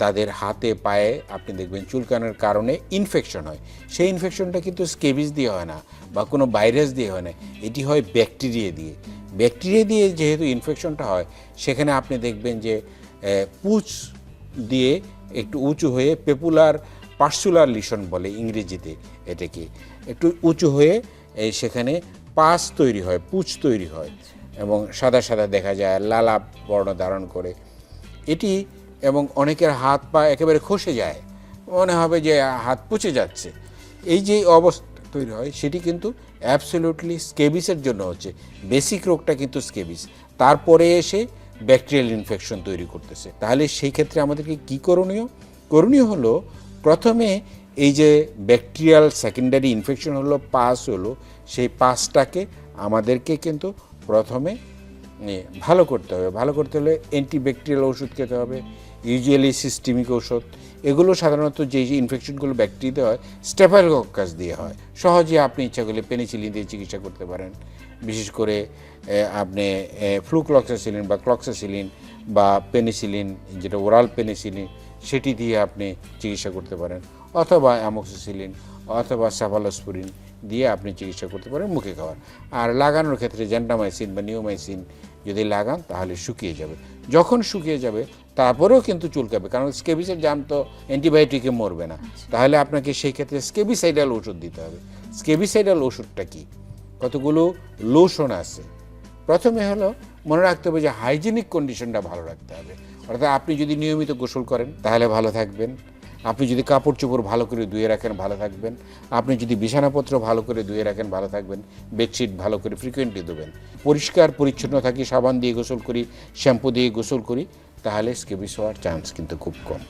তাদের হাতে, পায়ে আপনি দেখবেন চুলকানোর কারণে ইনফেকশন হয়। সেই ইনফেকশনটা কিন্তু স্কেবিস দিয়ে হয় না বা কোনো ভাইরাস দিয়ে হয় না। এটি হয় ব্যাকটেরিয়া দিয়ে। ব্যাকটেরিয়া দিয়ে যেহেতু ইনফেকশনটা হয়, সেখানে আপনি দেখবেন যে পুচ দিয়ে একটু উঁচু হয়ে পেপুলার পার্সুলার লিশন বলে ইংরেজিতে এটাকে। একটু উঁচু হয়ে সেখানে পাস তৈরি হয়, পুচ তৈরি হয় এবং সাদা সাদা দেখা যায়, লালা বর্ণ ধারণ করে। এটি এবং অনেকের হাত পা একেবারে খসে যায়। মনে হবে যে হাত পুচে যাচ্ছে। এই যে অবস্থা তৈরি হয়, সেটি কিন্তু অ্যাবসলিউটলি স্কেবিসের জন্য হচ্ছে। বেসিক রোগটা কিন্তু স্কেবিস তারপরে এসে ব্যাকটেরিয়াল ইনফেকশন তৈরি করতেছে। তাহলে সেই ক্ষেত্রে আমাদেরকে কি করণীয়? করণীয় হলো, প্রথমে এই যে ব্যাকটেরিয়াল সেকেন্ডারি ইনফেকশন হলো, পাস হলো, সেই পাসটাকে আমাদেরকে কিন্তু প্রথমে ভালো করতে হবে। ভালো করতে হলে অ্যান্টিব্যাকটেরিয়াল ওষুধ খেতে হবে ইউজুয়ালি সিস্টেমিক ওষুধ এগুলো সাধারণত যে যে ইনফেকশনগুলো ব্যাকটেরিয়াতে হয় স্টেফাইলককাস দিয়ে হয়। সহজে আপনি ইচ্ছা করলে পেনিসিলিন দিয়ে চিকিৎসা করতে পারেন। বিশেষ করে আপনি ফ্লুক্লক্সাসিলিন বা ক্লক্সাসিলিন বা পেনিসিলিন যেটা ওরাল পেনিসিলিন সেটি দিয়ে আপনি চিকিৎসা করতে পারেন। অথবা অ্যামোক্সিসিলিন অথবা সাফালোস্পুরিন দিয়ে আপনি চিকিৎসা করতে পারেন মুখে খাওয়ার আর লাগানোর ক্ষেত্রে জেন্টামাইসিন বা নিওমাইসিন যদি লাগান তাহলে শুকিয়ে যাবে। যখন শুকিয়ে যাবে তারপরেও কিন্তু চুলকাবে কারণ স্কেবিসের জাম তো অ্যান্টিবায়োটিকে মরবে না। তাহলে আপনাকে সেই ক্ষেত্রে স্কেবিসাইডাল ওষুধ দিতে হবে। স্কেবিসাইডাল ওষুধটা কি? কতগুলো লোশন আছে। প্রথমে হলো মনে রাখতে হবে যে হাইজেনিক কন্ডিশনটা ভালো রাখতে হবে। অর্থাৎ আপনি যদি নিয়মিত গোসল করেন তাহলে ভালো থাকবেন। আপনি যদি কাপড় চোপড় ভালো করে ধুয়ে রাখেন, ভালো থাকবেন। আপনি যদি বিছানাপত্র ভালো করে ধুয়ে রাখেন, ভালো থাকবেন। বেডশিট ভালো করে ফ্রিকোয়েন্টলি দেবেন পরিষ্কার, পরিচ্ছন্ন থাকি, সাবান দিয়ে গোসল করি, শ্যাম্পু দিয়ে গোসল করি, তাহলে স্কেবিস হওয়ার চান্স কিন্তু খুব কম।